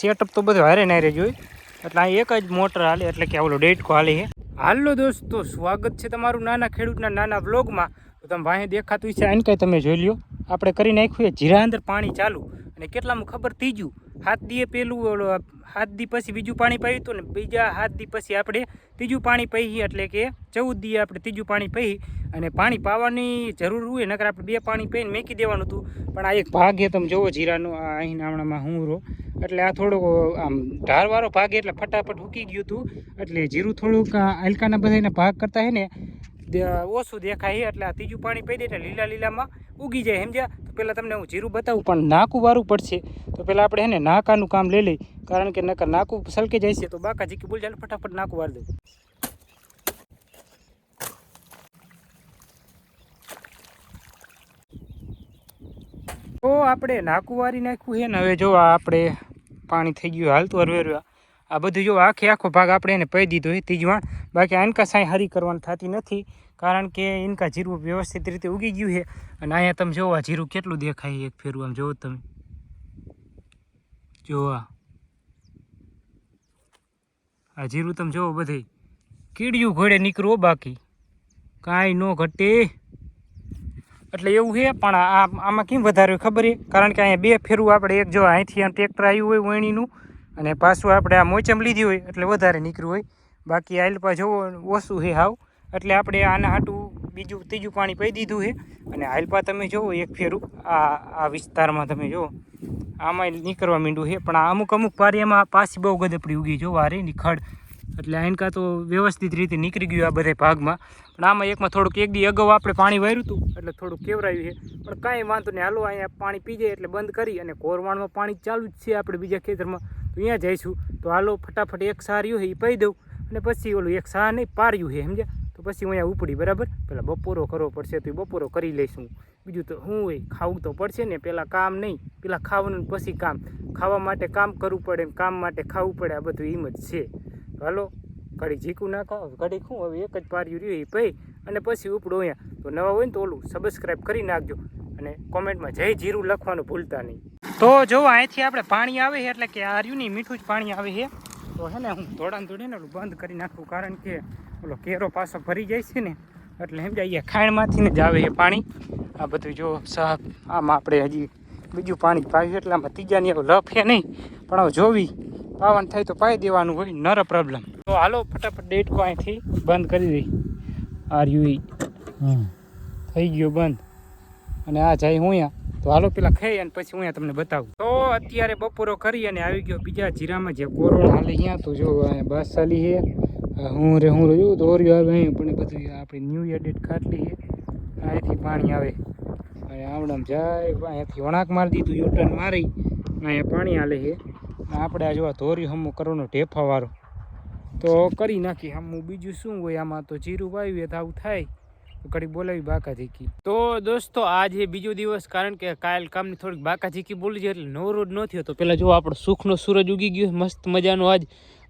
Setup તો બધું હારે નારે જોઈ એટલે આ એક જ મોટર હાલે, એટલે કે ઓલો ડેટકો હાલે છે. હાલો દોસ્તો, સ્વાગત છે તમારું નાના ખેડૂતના નાના વ્લોગમાં તો તમે વાહે દેખાતું છે આને કાંઈ તમે જોઈ લ્યો. આપણે કરી નાખ્યું જીરા અંદર પાણી ચાલુ. અને કેટલામાં ખબર ત્રીજું હાથ દીએ પેલું, ઓલો, હાથ દી પછી બીજું પાણી પાયું હતું ને, બીજા હાથ દી પછી આપણે ત્રીજું પાણી પહી એટલે કે ચૌદ દીએ આપણે ત્રીજું પાણી પહી અને પાણી પાવાની જરૂર હોય, નકર આપણે બે પાણી પહીને મેકી દેવાનું હતું. પણ આ એક ભાગ છે, તમે જોવો જીરાનો, આ અહીં હમણાંમાં હું રો એટલે આ થોડોક, આમ ઢારવાળો ભાગ એટલે ફટાફટ હૂકી ગયું હતું એટલે જીરું થોડુંક હલકાના બધાને ભાગ કરતા હે ને ઓછું દેખાય એટલે આ ત્રીજું પાણી પી દે એટલે લીલા લીલામાં ઉગી જાય, સમજ્યા? તો પહેલાં તમને હું જીરું બતાવું, પણ નાકું વારું પડશે. તો પહેલાં આપણે હે ને, નાકાનું કામ લઈ લઈ, કારણ કે નકર નાકું સલકે જાય છે, તો બાકા જીકી બોલ ચાલ ફટાફટ નાકું વાર દઉં. તો આપણે નાકું વારી નાખ્યું છે ને, હવે જો આપણે પાણી થઈ ગયું હાલતું હરવેરવા આ બધું જો આખે આખો ભાગ આપણે એને પહી દીધો છે ત્રીજવાણ બાકી આનકા સાંઈ હરી કરવાની થતી નથી, કારણ કે ઇનકા જીરું વ્યવસ્થિત રીતે ઉગી ગયું છે અને અહીંયા તમે જોવો જીરું કેટલું દેખાય એક ફેરવું આમ જોવો તમે. જોવા આ. જીરું તમે જોવો બધે કીડિયું ઘોડે નીકળવો બાકી. કાંઈ ન ઘટે. એટલે એવું છે, પણ આ આમાં કેમ વધારે ખબર છે? કારણ કે અહીંયા બે ફેરવું આપણે, એક જો અહીંથી આમ ટ્રેક્ટર આવ્યું હોય વણીનું, અને પાછું આપણે આ મોચમ લીધી હોય, એટલે વધારે નીકળ્યું હોય. બાકી આલપા જોવો, ઓછું છે હાવ. એટલે આપણે આના હાટું બીજું ત્રીજું પાણી પી દીધું છે. અને આલપા તમે જોવો, એક ફેરું આ આ વિસ્તારમાં તમે જુઓ આમાં નીકળવા માંડ્યું છે, પણ અમુક અમુક પારિયામાં પાછી બહુ ગદપડી ઉગી જો વારે ની ખડ એટલે આનકા તો વ્યવસ્થિત રીતે નીકળી ગયું આ બધા ભાગમાં. પણ આમાં એકમાં થોડુંક એક દી અગાઉ આપણે પાણી વાર્યું હતું, એટલે થોડુંક કેવરાયું છે. પણ કાંઈ વાંધો નહીં, હાલો અહીંયા પાણી પી જાય એટલે બંધ કરી અને કોરવાણમાં પાણી ચાલુ જ છે આપણે બીજા ખેતરમાં. તો અહીંયા જઈશું. તો હાલો ફટાફટ એક સાર્યું છે એ પાઈ દઉં. અને પછી ઓલું એક સાર નહીં, પાર્યું છે સમજ્યા? તો પછી હું અહીંયા ઉપડી, બરાબર? પહેલાં બપોરો કરવો પડશે, તો બપોરો કરી લઈશું બીજું તો શું હોય, ખાવું તો પડશે ને પહેલાં કામ નહીં. પહેલાં ખાવાનું પછી કામ. ખાવા માટે કામ કરવું પડે કામ માટે ખાવું પડે, આ બધું એમ જ છે. હાલો, ઘડી ઝીકું નાખો ઘડી શું, હવે એક જ પાર્યું રહ્યું એ પઈ અને પછી ઉપડો અહીંયા. તો નવા હોય ને તો ઓલું સબસ્ક્રાઈબ કરી નાખજો, અને કોમેન્ટમાં જય જીરું લખવાનું ભૂલતા નહીં. તો જો, અહીંથી આપણે પાણી આવે છે, એટલે કે આ રહ્યું નહીં મીઠું જ પાણી આવે છે. તો હે ને, હું થોડા થોડીને ઓલું બંધ કરી નાખું, કારણ કે ઓલો કેરો પાછો ભરી જાય છે ને, એટલે એમ જાય ખાણમાંથી ને જ આવે એ પાણી. આ બધું જો સાહેબ આમાં આપણે હજી બીજું પાણી પાવ્યું એટલે આમાં ત્રીજાની લફ છે નહીં. પણ હવે જોવી. પાવાનું થાય તો પાઈ દેવાનું હોય નર પ્રોબ્લેમ તો હાલો ફટાફટ ડેટકો અહીંથી બંધ કરી દઈ. આર યુ થઈ ગયો બંધ. અને આ જાય હું તો હાલો પેલા ખાઈ અને પછી હું તમને બતાવું. તો અત્યારે બપોરો કરી અને આવી ગયો બીજા જીરામાં જે કોરોના હાલે અહીંયા તો જો બસ ચાલી છે. હું રે હું રહ્યું દોર્યું આવે અહીં પણ બધું આપણી ન્યૂ એડિટ ખાટલી છે. અહીંથી પાણી આવે. અને આવડામ જાય અહીંયાથી વણાક મારી દીધું યુટર્ન મારી અહીંયા પાણી હાલે છે. આપણે આ જોવા ધોર્યું હમું કરવાનો ઢેફાવાળો. તો કરી નાખી હમું. બીજું શું હોય આમાં તો જીરું વાવીએ તો આવું થાય. ઘડી બોલાવી બાકા ઝીકી. તો દોસ્તો, આજે બીજો દિવસ કારણ કે કાલ કામની થોડીક બાકા ઝીકી બોલી છે એટલે નવો રોજ ન થયો. તો પેલા જો આપણો સુખનો સૂરજ ઉગી ગયો મસ્ત મજાનો આજ.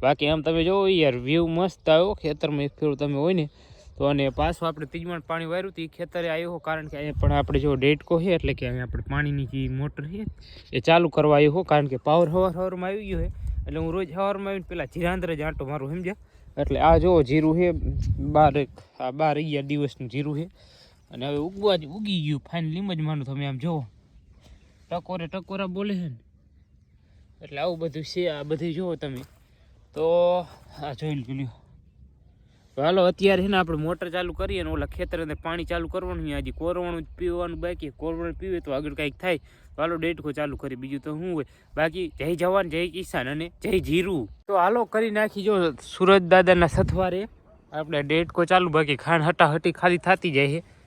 બાકી આમ તમે જોવો યાર વ્યૂ મસ્ત આવ્યો ખેતરમાં. એક ફેરું તમે હોય ને તો અને પાછું આપણે ત્રીજમાં પાણી વાર્યું હતું એ ખેતરે આવ્યો કારણ કે અહીંયા પણ આપણે જો ડેટકો છે, એટલે કે અહીંયા આપણે પાણીની જે મોટર છે, એ ચાલુ કરવા આવ્યો હો, કારણ કે પાવર હવાર હવારમાં આવી ગયો છે. એટલે હું રોજ હવારમાં આવીને પેલા જીરાંદ્ર જ આંટો મારું, સમજ્યા? એટલે આ જો જીરું છે, બાર આ બાર અગિયાર દિવસનું જીરું છે. અને હવે ઉગવા જ ઉગી ગયું ફાઇનલી જ માનું તમે આમ જુઓ ટકોરે ટકોરા બોલે છે ને. એટલે આવું બધું છે, આ બધું જુઓ તમે. તો આ જોઈ તો હાલો, અત્યારે છે ને આપણે મોટર ચાલુ કરીએ ને ઓલા ખેતર અંદર પાણી ચાલુ કરવાનું છે. હજી કોરવાનું પીવાનું બાકી. કોરવાનું પીવે તો આગળ કાંઈક થાય. તો હાલો, ડેટકો ચાલુ કરી બીજું તો શું હોય? બાકી, જય જવાન, જય કિસાન અને જય જીરું. તો હાલો, કરી નાખી જો સુરજ દાદાના સથવારે. આપણે ડેટકો ચાલુ, બાકી ખાંડ હટાહટી ખાલી થતી જાય છે.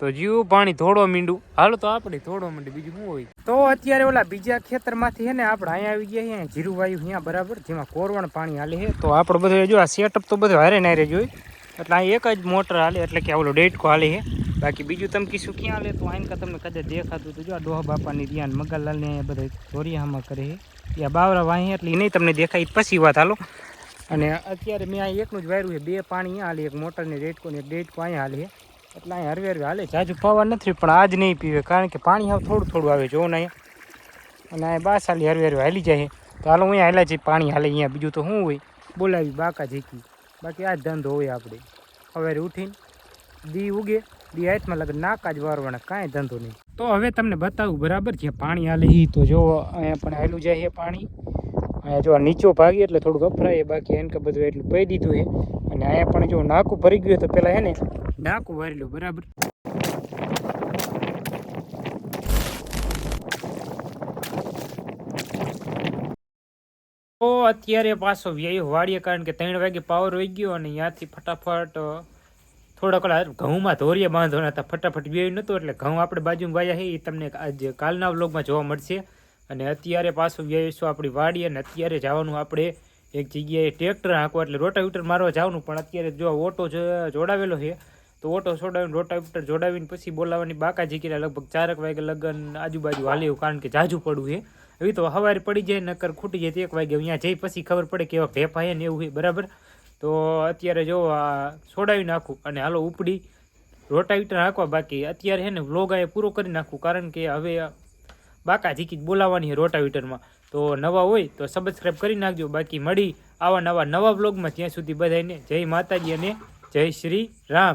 તો જીવ પાણી થોડો મીંડું. હાલો તો આપણે થોડો મીંડું, બીજું શું હોય? તો અત્યારે ઓલા બીજા ખેતરમાંથી છે ને આપણે અહીંયા આવી ગયા અહીંયા જીરું વાયુ અહીંયા બરાબર, જેમાં કોરવણ પાણી હાલે છે. તો આપણો બધું જો આ સેટઅપ તો બધું હારે નારે જોઈ એટલે અહીં એક જ મોટર હાલે, એટલે કે ઓલો ડેટકો હાલે છે. બાકી બીજું તમે કીશું ક્યાં હાલે, તો આઈને તમને કદાચ દેખાતું હતું જો આ ડોહા બાપાની ધ્યાન મગનલાલને અહીંયા બધા ચોરિયામાં કરે છે. આ બાવરા વાહી, એટલે એ નહીં તમને દેખાય પછી વાત હાલો. અને અત્યારે મેં અહીં એકનું જ વાયરું છે, બે પાણી અહીંયા હાલે, એક મોટરની ડેટકો ને એક ડેટકો અહીંયા હાલે એટલે અહીંયા હરવે હરવે હાલે. જાજુ પાવા નથી, પણ આજ નહીં પીવે, કારણ કે પાણી હવે થોડું થોડું આવે, જો ને અને આ બાસ હાલી હરવે હરવે હાલી જાય તો હાલો અહીંયા હાલ્યા જઈએ પાણી હાલે અહીંયા, બીજું તો શું હોય? બોલાવી, બાકા જીકી બાકી આ જ ધંધો હોય આપણે. સવારે ઉઠીને દી ઉગે, દી હાથમાં લગે નાકા જ વારવાના, કાંઈ ધંધો નહીં. તો હવે તમને બતાવું, બરાબર છે પાણી હાલે એ તો જો, અહીંયા પણ હાલું જાય પાણી. અહીંયા જો નીચો ભાગી એટલે થોડુંક અફરાય બાકી એને કે બધું એટલું પહી દીધું છે. અને અહીંયા પણ જો નાકું ભરી ગયું તો પહેલાં હે ને નાકું વારી બરાબર તો અત્યારે પાછો વ્યય વાળીએ કારણ કે ત્રણ વાગે પાવર વહી ગયો અને ત્યાંથી ફટાફટ થોડા કલાક ઘઉંમાં ધોરીએ બાંધવાના હતા ફટાફટ વ્યય નહોતો એટલે ઘઉં આપણે બાજુમાં વાયા છે એ તમને આજે કાલના વ્લોગમાં જોવા મળશે. અને અત્યારે પાછું વ્યયશું આપણી વાડી અને અત્યારે જવાનું આપણે એક જગ્યાએ ટ્રેક્ટર હાંકવા એટલે રોટાવીટર મારવા જવાનું, પણ અત્યારે જો ઓટો જોડાવેલો છે તો ઓટો છોડાવીને રોટાવેટર જોડાવીને પછી બોલાવવાની બાકા જીકીરા લગભગ ચારક વાગે લગન આજુબાજુ હાલે કારણ કે જાજુ પડવું છે. એવી તો હવારે પડી જાય નકર ખૂટી જાય એક વાગે અહીંયા જઈ પછી ખબર પડે કેવા છે ને એવું છે, બરાબર? તો અત્યારે જો આ છોડાવી નાખું અને હાલો ઉપડી. રોટાવેટર નાખવા બાકી. અત્યારે છે ને વ્લોગ આ પૂરો કરી નાખું કારણ કે હવે બાકા ઝીકી જ બોલાવવાની છે રોટાવીટરમાં તો નવા હોય તો સબસ્ક્રાઈબ કરી નાખજો. બાકી મળી આવા નવા નવા બ્લોગમાં ત્યાં સુધી બધાને જય માતાજી અને જય શ્રી રામ.